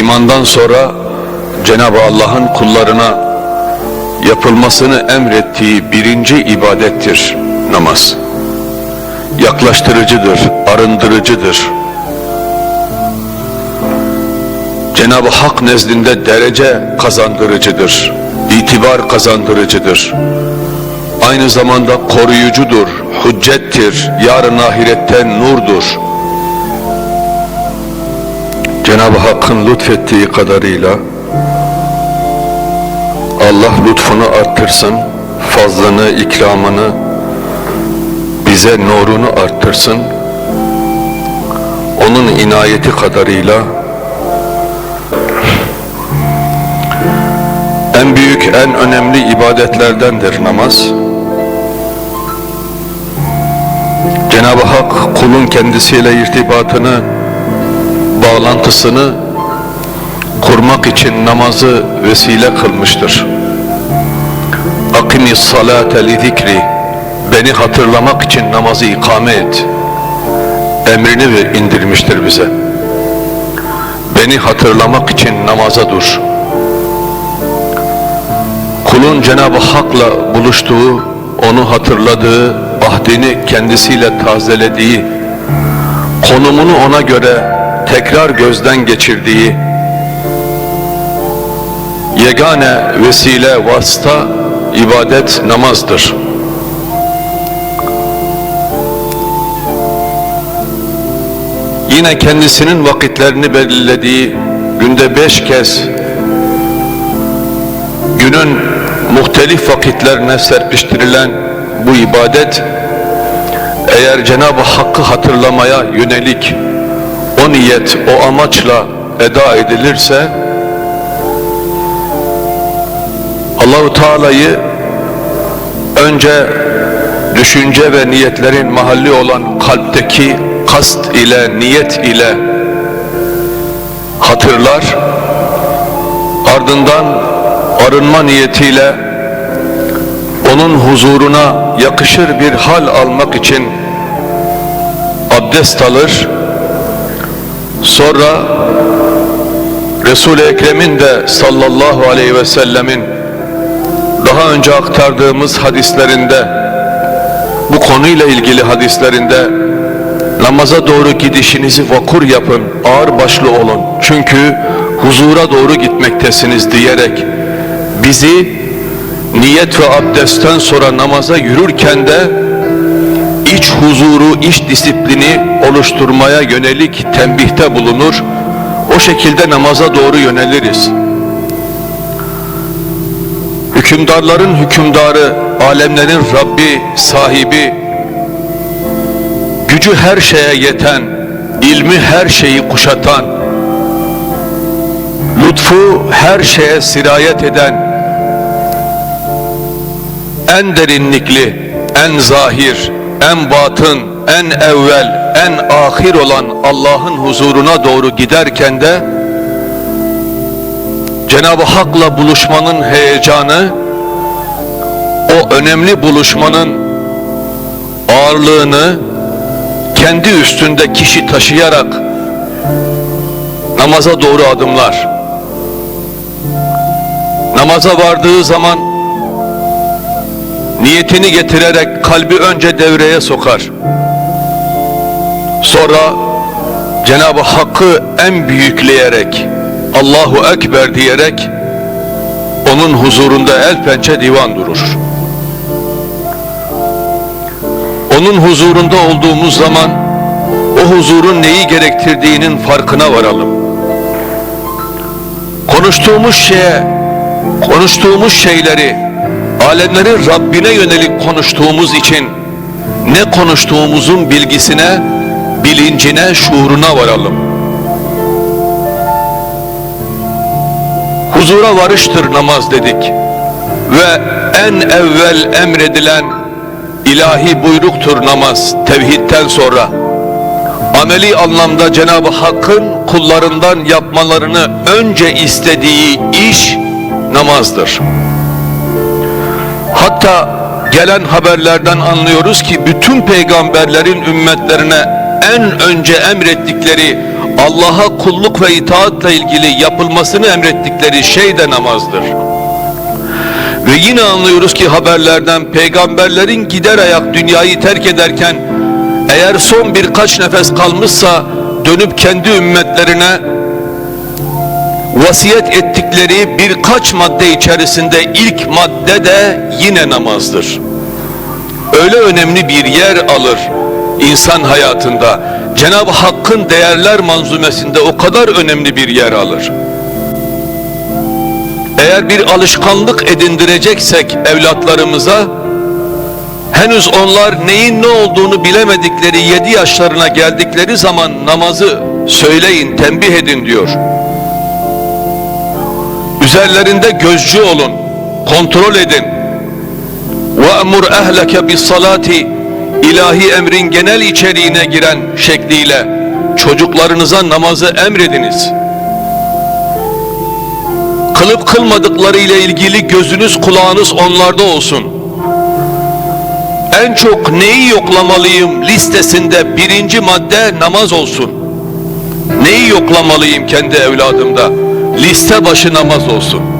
İmandan sonra Cenab-ı Allah'ın kullarına yapılmasını emrettiği birinci ibadettir namaz. Yaklaştırıcıdır, arındırıcıdır. Cenab-ı Hak nezdinde derece kazandırıcıdır, itibar kazandırıcıdır. Aynı zamanda koruyucudur, hüccettir, yarın ahirette nurdur. Cenab-ı Hakk'ın lütfettiği kadarıyla Allah lütfunu arttırsın, fazlını, ikramını, bize nurunu arttırsın. Onun inayeti kadarıyla en büyük, en önemli ibadetlerdendir namaz. Cenab-ı Hak kulun kendisiyle irtibatını, bağlantısını kurmak için namazı vesile kılmıştır. Akimis salate li zikri beni hatırlamak için namazı ikame et. Emrini ve indirmiştir bize. Beni hatırlamak için namaza dur. Kulun Cenab-ı Hak'la buluştuğu, onu hatırladığı, ahdini kendisiyle tazelediği, konumunu ona göre tekrar gözden geçirdiği, yegane vesile vasıta ibadet namazdır. Yine kendisinin vakitlerini belirlediği günde beş kez günün muhtelif vakitlerine serpiştirilen bu ibadet eğer Cenab-ı Hakk'ı hatırlamaya yönelik o niyet, o amaçla eda edilirse Allahu Teala'yı önce düşünce ve niyetlerin mahalli olan kalpteki kast ile, niyet ile hatırlar. Ardından arınma niyetiyle onun huzuruna yakışır bir hal almak için abdest alır. Sonra Resul-i Ekrem'in de sallallahu aleyhi ve sellemin daha önce aktardığımız hadislerinde bu konuyla ilgili hadislerinde namaza doğru gidişinizi vakur yapın, ağır başlı olun. Çünkü huzura doğru gitmektesiniz diyerek bizi niyet ve abdestten sonra namaza yürürken de iç huzuru, iç disiplini oluşturmaya yönelik tembihte bulunur. O şekilde namaza doğru yöneliriz. Hükümdarların hükümdarı, alemlerin Rabbi, sahibi, gücü her şeye yeten, ilmi her şeyi kuşatan, lütfu her şeye sirayet eden, en derinlikli, en zahir, en batın, en evvel, en ahir olan Allah'ın huzuruna doğru giderken de Cenab-ı Hak'la buluşmanın heyecanı, o önemli buluşmanın ağırlığını kendi üstünde kişi taşıyarak namaza doğru adımlar. Namaza vardığı zaman niyetini getirerek kalbi önce devreye sokar. Sonra Cenab-ı Hakk'ı en büyükleyerek Allahu Ekber diyerek onun huzurunda el pençe divan durur. Onun huzurunda olduğumuz zaman o huzurun neyi gerektirdiğinin farkına varalım. Konuştuğumuz şeye, konuştuğumuz şeyleri alemlerin Rabbine yönelik konuştuğumuz için ne konuştuğumuzun bilgisine, bilincine, şuuruna varalım. Huzura varıştır namaz dedik ve en evvel emredilen ilahi buyruktur namaz tevhidten sonra. Ameli anlamda Cenab-ı Hakk'ın kullarından yapmalarını önce istediği iş namazdır. Hatta gelen haberlerden anlıyoruz ki bütün peygamberlerin ümmetlerine en önce emrettikleri Allah'a kulluk ve itaatla ilgili yapılmasını emrettikleri şey de namazdır. Ve yine anlıyoruz ki haberlerden peygamberlerin gider ayak dünyayı terk ederken eğer son birkaç nefes kalmışsa dönüp kendi ümmetlerine vasiyet ettikleri birkaç madde içerisinde ilk madde de yine namazdır. Öyle önemli bir yer alır insan hayatında. Cenab-ı Hakk'ın değerler manzumesinde o kadar önemli bir yer alır. Eğer bir alışkanlık edindireceksek evlatlarımıza, henüz onlar neyin ne olduğunu bilemedikleri yedi yaşlarına geldikleri zaman namazı söyleyin, tembih edin diyor. Üzerlerinde gözcü olun, kontrol edin. وَأْمُرْ اَهْلَكَ بِالصَّلَاتِ ilahi emrin genel içeriğine giren şekliyle çocuklarınıza namazı emrediniz. Kılıp kılmadıkları ile ilgili gözünüz kulağınız onlarda olsun. En çok neyi yoklamalıyım listesinde birinci madde namaz olsun. Neyi yoklamalıyım kendi evladımda? Liste başı namaz olsun.